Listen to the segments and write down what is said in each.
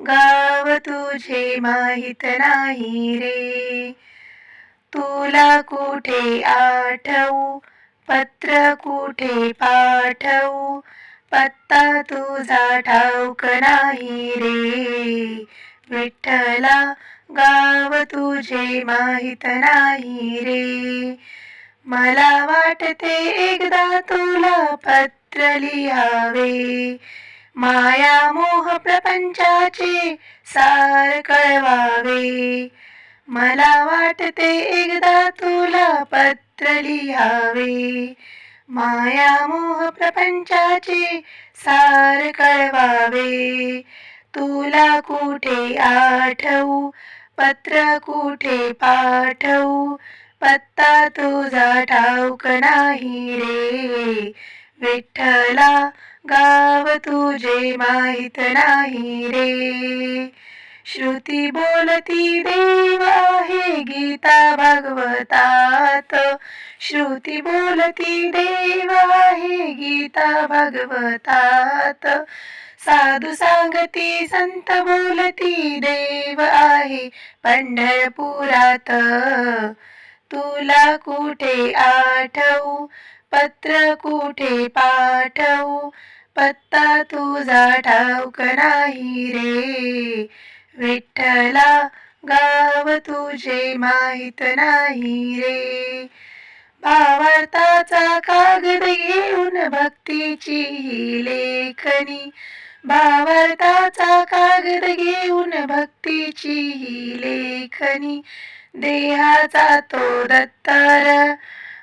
गाव तुझे माहीत नाही रे. तुला कुठे आठवू? पत्र कुठे पाठवू? पत्ता तुझा ठाऊक नाही रे. विठ्ठला गाव तुझे माहीत नाही रे. मला वाटते एकदा तुला पत्र लिहावे. माया मोह प्रपंचाचे सार कळवावे. मला वाटते एकदा तुला पत्र लिहावे. माया मोह प्रपंचाचे सार कळवावे. तुला कुठे आठवू? पत्र कुठे पाठवू? पत्ता तुझा ठाऊक नाही रे. विठ्ठला गाव तुझे माहीत नाही रे. श्रुती बोलती देव आहे गीता भागवतात. श्रुती बोलती देव आहे गीता भागवतात. साधू सांगती संत बोलती देव आहे पंढरपुरात. तुला कुठे आठवू? पत्र कुठे पाठवू? पत्ता तुझा ठाऊक नाही रे. विठ्ठला गाव तुझे माहीत नाही रे. भावार्थाचा कागद घेऊन भक्तीची ही लेखनी. भावार्थाचा कागद घेऊन भक्तीची ही लेखनी. देहाचा तो दत्तर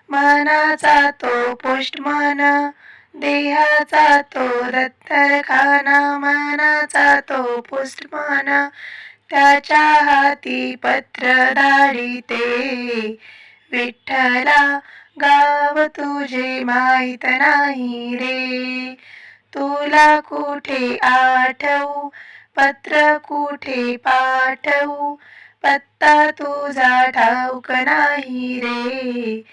मनाचा तो पोस्टमन देहाचा तो दत्तरखाना मनाचा तो पोस्टमन त्याच्या हाती पत्र धाडिते विठ्ठला गाव तुझे माहीत नाही रे. तुला कुठे आठवू? पत्र कुठे पाठवू? पत्ता तुझा ठाऊक नाही रे.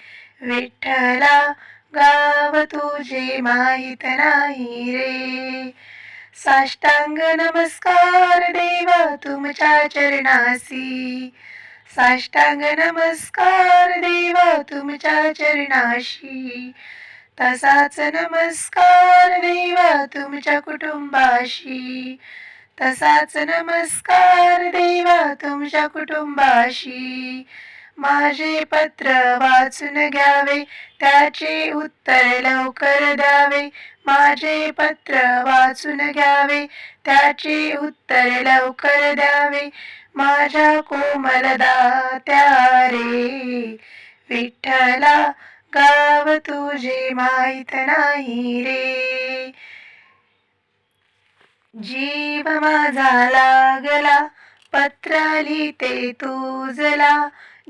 विठ्ठला गाव तुझे माहीत नाही रे. साष्टांग नमस्कार देवा तुमच्या चरणासी. साष्टांग नमस्कार देवा तुमच्या चरणाशी. तसाच नमस्कार देवा तुमच्या कुटुंबाशी. तसाच नमस्कार देवा तुमच्या कुटुंबाशी. माझे पत्र वाचून घ्यावे त्याचे उत्तर लवकर द्यावे. माझे पत्र वाचून घ्यावे त्याचे उत्तर लवकर द्यावे. माझ्या कोमल दात्या रे विठ्ठला गाव तुझे माहीत नाही रे. जीव माझा लागला पत्र लिहिते तुझला.